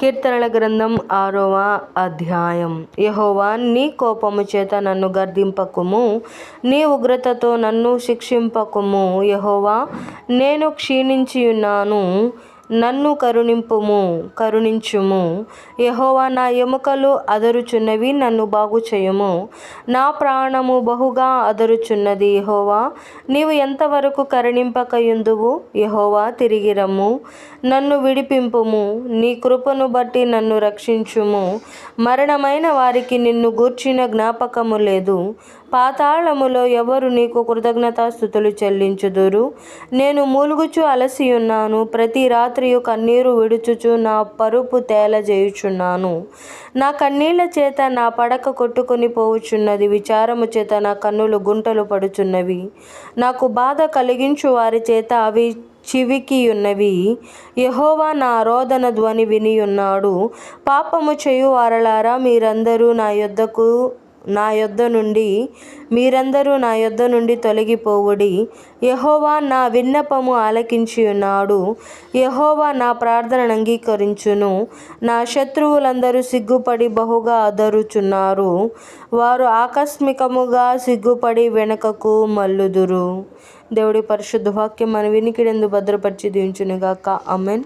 కీర్తనల గ్రంథం ఆరవ అధ్యాయం. యహోవా నీ కోపము చేత నన్ను గర్దింపకుము నీ ఉగ్రతతో నన్ను శిక్షింపకుము. యహోవా నేను క్షీణించి ఉన్నాను నన్ను కరుణింపుము కరుణించుము. యహోవా నా ఎముకలు అదరుచున్నవి నన్ను బాగు చేయుము. నా ప్రాణము బహుగా అదరుచున్నది యహోవా. నీవు ఎంతవరకు కరుణింపకయుందువు? యహోవా తిరిగి రమ్ము. నన్ను విడిపింపుము. నీ కృపను బట్టి నన్ను రక్షించుము. మరణమైన వారికి నిన్ను గూర్చిన జ్ఞాపకము లేదు. పాతాళములో ఎవరు నీకు కృతజ్ఞతాస్థుతులు చెల్లించుదురు? నేను మూలుగుచు అలసి ఉన్నాను ప్రతి రాత్రి రాత్రియు కన్నీరు విడుచుచు నా పరుపు తేలజేయుచున్నాను నా కన్నీళ్ళ చేత నా పడక కొట్టుకొని పోవుచున్నది. విచారము చేత నా కన్నులు గుంటలు పడుచున్నవి. నాకు బాధ కలిగించు వారి చేత అవి చివికి ఉన్నవి యహోవా నా రోదన ధ్వని వినియున్నాడు. పాపము చేయు వారలారా మీరందరూ నా యొద్దకు నా యొద్ద నుండి మీరందరూ నా యొద్ద నుండి తొలగిపోవుడి. యహోవా నా విన్నపము ఆలకించి ఉన్నాడు యహోవా నా ప్రార్థనను అంగీకరించును. నా శత్రువులందరూ సిగ్గుపడి బహుగా అదరుచున్నారు. వారు ఆకస్మికముగా సిగ్గుపడి వెనుకకు మల్లుదురు దేవుడి పరిశుద్ధ వాక్యం మన వినికిడెందు భద్రపరిచి దించునుగాక అమెన్